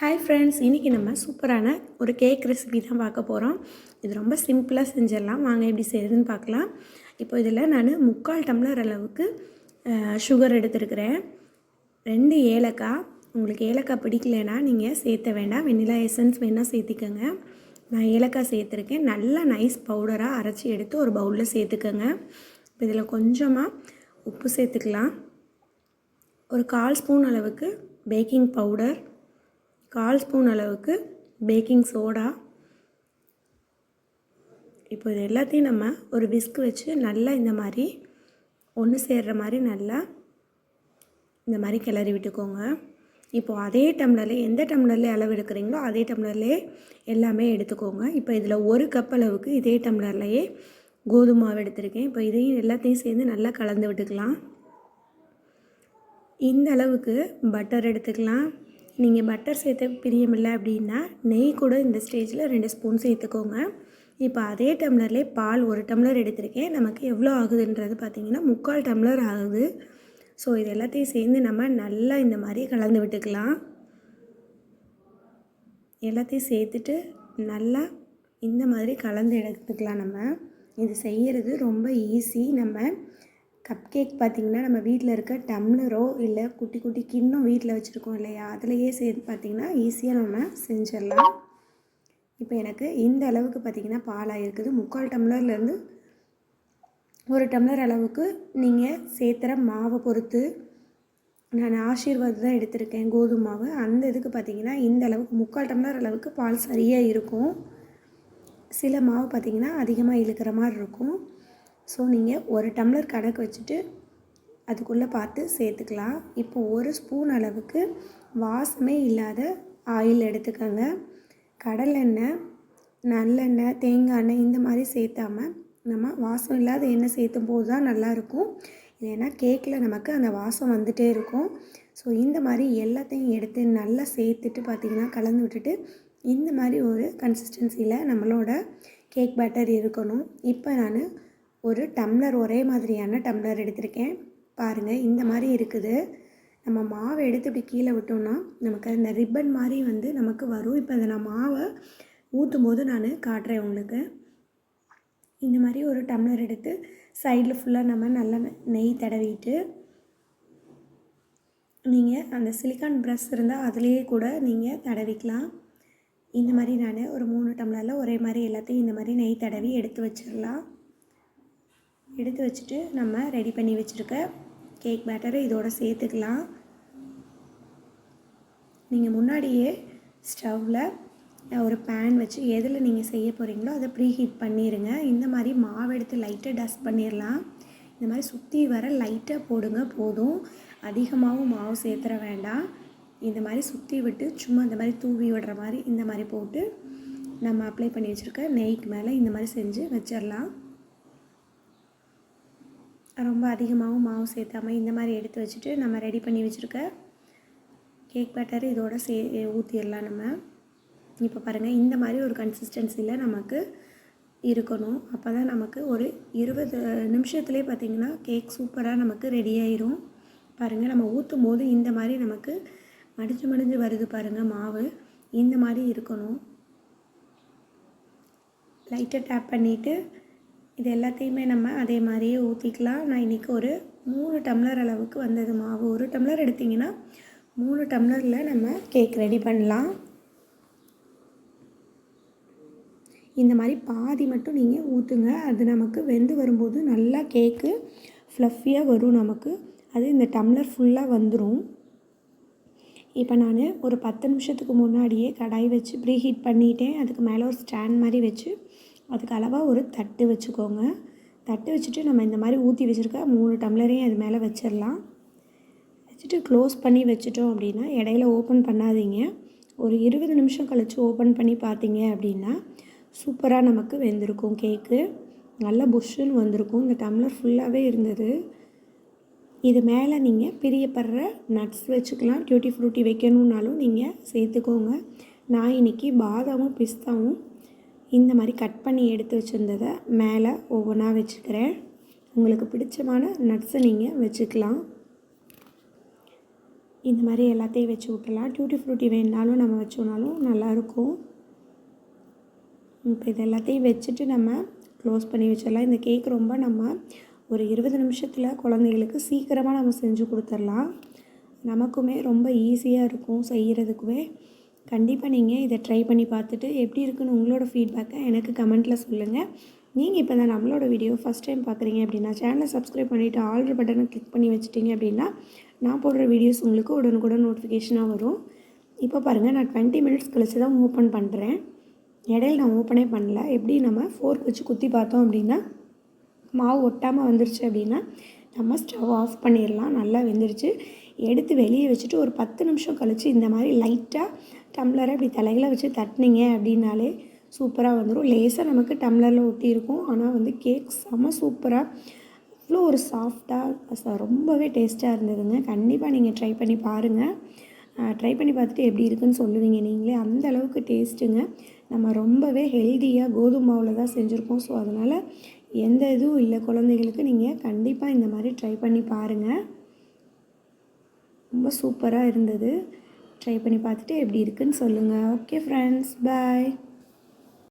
Hi friends இன்றைக்கி நம்ம சூப்பரான ஒரு கேக் ரெசிபி தான் பார்க்க போகிறோம் இது ரொம்ப சிம்பிளாக செஞ்சிடலாம். வாங்க எப்படி செய்யுதுன்னு பார்க்கலாம். இப்போ இதில் நான் முக்கால் டம்ளர் அளவுக்கு சுகர் எடுத்துருக்கிறேன். ரெண்டு ஏலக்காய். உங்களுக்கு ஏலக்காய் பிடிக்கலைன்னா நீங்கள் சேர்த்த வேண்டாம். வெண்ணிலா எசன்ஸ் வேணால் சேர்த்திக்கோங்க. நான் ஏலக்காய் சேர்த்துருக்கேன். நல்லா நைஸ் பவுடராக அரைச்சி எடுத்து ஒரு பவுலில் சேர்த்துக்கோங்க. இப்போ இதில் கொஞ்சமாக உப்பு சேர்த்துக்கலாம். ஒரு கால் ஸ்பூன் அளவுக்கு பேக்கிங் பவுடர் கால் ஸ்பூன் அளவுக்கு பேக்கிங் சோடா. இப்போ இது எல்லாத்தையும் நம்ம ஒரு விஸ்க் வச்சு நல்லா இந்த மாதிரி ஒன்று சேர்கிற மாதிரி நல்லா இந்த மாதிரி கிளறி விட்டுக்கோங்க. இப்போது அதே டம்ளரில் எந்த டம்ளரில் அளவு எடுக்கிறீங்களோ அதே டம்ளர்லேயே எல்லாமே எடுத்துக்கோங்க. இப்போ இதில் ஒரு கப் அளவுக்கு இதே டம்ளர்லையே கோதுமாவை எடுத்திருக்கேன். இப்போ இதையும் எல்லாத்தையும் சேர்ந்து நல்லா கலந்து விட்டுக்கலாம். இந்த அளவுக்கு பட்டர் எடுத்துக்கலாம். நீங்கள் பட்டர் சேர்த்த பிரியமில்லை அப்படின்னா நெய் கூட இந்த ஸ்டேஜில் ரெண்டு ஸ்பூன் சேர்த்துக்கோங்க. இப்போ அதே டம்ளர்லேயே பால் ஒரு டம்ளர் எடுத்திருக்கேன். நமக்கு எவ்வளோ ஆகுதுன்றது பார்த்திங்கன்னா முக்கால் டம்ளர் ஆகுது. ஸோ இது எல்லாத்தையும் சேர்ந்து நம்ம நல்லா இந்த மாதிரி கலந்து விட்டுக்கலாம். எல்லாத்தையும் சேர்த்துட்டு நல்லா இந்த மாதிரி கலந்து எடுத்துக்கலாம் நம்ம. இது செய்கிறது ரொம்ப ஈஸி நம்ம கப் கேக் பார்த்திங்கன்னா நம்ம வீட்டில் இருக்க டம்ளரோ இல்லை குட்டி குட்டி கிண்ணம் வீட்டில் வச்சுருக்கோம் இல்லையா? அதிலையே சேர்த்து பார்த்திங்கன்னா ஈஸியாக நம்ம செஞ்சிடலாம். இப்போ எனக்கு இந்த அளவுக்கு பார்த்திங்கன்னா பாலாக இருக்குது. முக்கால் டம்ளர்லேருந்து ஒரு டம்ளர் அளவுக்கு நீங்கள் சேர்த்துற மாவை பொறுத்து நான் ஆசீர்வாத் தான் எடுத்திருக்கேன் கோதுமை மாவு. அந்த இதுக்கு பார்த்திங்கன்னா இந்த அளவுக்கு முக்கால் டம்ளர் அளவுக்கு பால் சரியாக இருக்கும். சில மாவு பார்த்திங்கன்னா அதிகமாக இழுக்கிற மாதிரி இருக்கும். ஸோ நீங்கள் ஒரு டம்ளர் கணக்கு வச்சுட்டு அதுக்குள்ளே பார்த்து சேர்த்துக்கலாம். இப்போ ஒரு ஸ்பூன் அளவுக்கு வாசமே இல்லாத ஆயில் எடுத்துக்கோங்க. கடலெண்ணெய் நல்லெண்ணெய் தேங்காய் எண்ணெய் இந்த மாதிரி சேர்த்தாமல் நம்ம வாசம் இல்லாத எண்ணெய் சேர்த்தும் போது தான் நல்லாயிருக்கும். ஏன்னா கேக்கில் நமக்கு அந்த வாசம் வந்துகிட்டே இருக்கும். ஸோ இந்த மாதிரி எல்லாத்தையும் எடுத்து நல்லா சேர்த்துட்டு பார்த்திங்கன்னா கலந்து விட்டுட்டு இந்த மாதிரி ஒரு கன்சிஸ்டன்சியில் நம்மளோட கேக் பேட்டர் இருக்கணும். இப்போ நான் ஒரு டம்ளர் ஒரே மாதிரியான டம்ளர் எடுத்திருக்கேன். பாருங்கள் இந்த மாதிரி இருக்குது. நம்ம மாவை எடுத்து இப்படி கீழே விட்டோம்னா நமக்கு அந்த ரிப்பன் மாதிரி வந்து நமக்கு வரும். இப்போ அதை நான் மாவை ஊற்றும் போது நான் காட்டுறேன் உங்களுக்கு. இந்த மாதிரி ஒரு டம்ளர் எடுத்து சைடில் ஃபுல்லாக நம்ம நல்லா நெய் தடவிட்டு நீங்கள் அந்த சிலிக்கான் ப்ரஷ் இருந்தால் அதுலேயே கூட நீங்கள் தடவிக்கலாம். இந்த மாதிரி நான் ஒரு மூணு டம்ளரில் ஒரே மாதிரி எல்லாத்தையும் இந்த மாதிரி நெய் தடவி எடுத்து வச்சிடலாம். எடுத்து வச்சுட்டு நம்ம ரெடி பண்ணி வச்சுருக்க கேக் பேட்டரை இதோட சேர்த்துக்கலாம். நீங்கள் முன்னாடியே ஸ்டவ்வில் ஒரு பேன் வச்சு எதில் நீங்கள் செய்ய போகிறீங்களோ அதை ப்ரீ ஹீட் பண்ணிடுங்க இந்த மாதிரி மாவு எடுத்து லைட்டாக டஸ்ட் பண்ணிடலாம் இந்த மாதிரி சுற்றி வர லைட்டாக போடுங்க போதும். அதிகமாகவும் மாவு சேர்த்துற வேண்டாம். இந்த மாதிரி சுற்றி விட்டு சும்மா இந்த மாதிரி தூவி விடுற மாதிரி இந்த மாதிரி போட்டு நம்ம அப்ளை பண்ணி வச்சுருக்க நெய்க்கு மேலே இந்த மாதிரி செஞ்சு வச்சிடலாம் ரொம்ப அதிகமாகவும் மாவு சேர்த்தாமல் இந்த மாதிரி எடுத்து வச்சுட்டு நம்ம ரெடி பண்ணி வச்சுருக்க கேக் பேட்டர் இதோட சே ஊற்றிடலாம் நம்ம. இப்போ பாருங்கள் இந்த மாதிரி ஒரு கன்சிஸ்டன்சியில் நமக்கு இருக்கணும். அப்போ தான் நமக்கு ஒரு இருபது நிமிஷத்துலேயே பார்த்திங்கன்னா கேக் சூப்பராக நமக்கு ரெடியாயிரும் பாருங்கள் நம்ம ஊற்றும் போது இந்த மாதிரி நமக்கு மடிஞ்சு மடிஞ்சு வருது பாருங்கள் மாவு. இந்த மாதிரி இருக்கணும். லைட்டை டேப் பண்ணிவிட்டு இது எல்லாத்தையுமே நம்ம அதே மாதிரியே ஊற்றிக்கலாம் நான் இன்றைக்கி ஒரு மூணு டம்ளர் அளவுக்கு வந்தது மாவு. ஒரு டம்ளர் எடுத்திங்கன்னா மூணு டம்ளரில் நம்ம கேக் ரெடி பண்ணலாம். இந்த மாதிரி பாதி மட்டும் நீங்கள் ஊற்றுங்க அது நமக்கு வெந்து வரும்போது நல்லா கேக்கு ஃப்ளஃபியாக வரும் நமக்கு. அது இந்த டம்ளர் ஃபுல்லாக வந்துடும் இப்போ நான் ஒரு பத்து நிமிஷத்துக்கு முன்னாடியே கடாய் வச்சு ப்ரீ ஹீட் பண்ணிட்டேன். அதுக்கு மேலே ஒரு ஸ்டாண்ட் மாதிரி வச்சு அதுக்கு அளவாக ஒரு தட்டு வச்சுக்கோங்க. தட்டு வச்சுட்டு நம்ம இந்த மாதிரி ஊற்றி வச்சுருக்க மூணு டம்ளரையும் அது மேலே வச்சிடலாம் வச்சுட்டு க்ளோஸ் பண்ணி வச்சுட்டோம் அப்படின்னா இடையில ஓப்பன் பண்ணாதீங்க. ஒரு இருபது நிமிஷம் கழித்து ஓப்பன் பண்ணி பார்த்தீங்க அப்படின்னா சூப்பராக நமக்கு வெந்திருக்கும் கேக்கு நல்லா புஷ்ஷுன்னு வந்திருக்கும். இந்த டம்ளர் ஃபுல்லாகவே இருந்தது. இது மேலே நீங்கள் பிரியப்படுற நட்ஸ் வச்சுக்கலாம். டியூட்டி ஃப்ரூட்டி வைக்கணுன்னாலும் நீங்கள் சேர்த்துக்கோங்க. நான் இன்றைக்கி பாதாமும் பிஸ்தாவும் இந்த மாதிரி கட் பண்ணி எடுத்து வச்சுருந்ததை மேலே ஒவ்வொன்றா வச்சுக்கிறேன். உங்களுக்கு பிடிச்சமான நட்ஸை நீங்கள் வச்சுக்கலாம். இந்த மாதிரி எல்லாத்தையும் வச்சு விட்டுலாம் டியூட்டி ஃப்ரூட்டி வேணுனாலும் நம்ம வச்சோனாலும் நல்லாயிருக்கும். இப்போ இது எல்லாத்தையும் வச்சுட்டு நம்ம க்ளோஸ் பண்ணி வச்சிடலாம். இந்த கேக் ரொம்ப நம்ம ஒரு இருபது நிமிஷத்தில் குழந்தைகளுக்கு சீக்கிரமாக நம்ம செஞ்சு கொடுத்துர்லாம் நமக்குமே ரொம்ப ஈஸியாக இருக்கும் செய்கிறதுக்குமே கண்டிப்பாக நீங்கள் இதை ட்ரை பண்ணி பார்த்துட்டு எப்படி இருக்குன்னு உங்களோட ஃபீட்பேக்கை எனக்கு கமெண்ட்டில் சொல்லுங்கள் நீங்கள் இப்போ தான் நம்மளோட வீடியோ ஃபஸ்ட் டைம் பார்க்குறீங்க அப்படின்னா சேனலை சப்ஸ்கிரைப் பண்ணிவிட்டு ஆல்ரெடி பட்டனை கிளிக் பண்ணி வச்சுட்டிங்க அப்படின்னா நான் போடுற வீடியோஸ் உங்களுக்கு உடனுக்குடன் நோட்டிஃபிகேஷனாக வரும். இப்போ பாருங்கள் நான் டுவெண்ட்டி மினிட்ஸ் கழிச்சு தான் ஓப்பன் பண்ணுறேன் இடையில நான் ஓப்பனே பண்ணல. எப்படி நம்ம ஃபோர்க் வச்சு குத்தி பார்த்தோம் அப்படின்னா மாவு ஒட்டாமல் வந்துருச்சு அப்படின்னா நம்ம ஸ்டவ் ஆஃப் பண்ணிடலாம் நல்லா வெந்துருச்சு. எடுத்து வெளியே வச்சுட்டு ஒரு பத்து நிமிஷம் கழித்து இந்த மாதிரி லைட்டாக டம்ளரை இப்படி தலைகளை வச்சு தட்டினீங்க அப்படின்னாலே சூப்பராக வந்துடும் லேசாக நமக்கு டம்ளரில் ஒட்டியிருக்கும் ஆனால் வந்து கேக் செம்ம சூப்பராக அவ்வளோ ஒரு சாஃப்டாக ரொம்பவே டேஸ்ட்டாக இருந்ததுங்க. கண்டிப்பாக நீங்கள் ட்ரை பண்ணி பாருங்கள் ட்ரை பண்ணி பார்த்துட்டு எப்படி இருக்குன்னு சொல்லுவீங்க நீங்களே. அந்த அளவுக்கு டேஸ்ட்டுங்க நம்ம ரொம்பவே ஹெல்த்தியாக கோதுமை மாவில் தான் செஞ்சுருக்கோம். ஸோ அதனால் எந்த இதுவும் இல்லை குழந்தைகளுக்கு. நீங்கள் கண்டிப்பாக இந்த மாதிரி ட்ரை பண்ணி பாருங்கள் ரொம்ப சூப்பராக இருந்தது. ட்ரை பண்ணி பார்த்துட்டு எப்படி இருக்குன்னு சொல்லுங்கள் ஓகே ஃப்ரெண்ட்ஸ் பாய்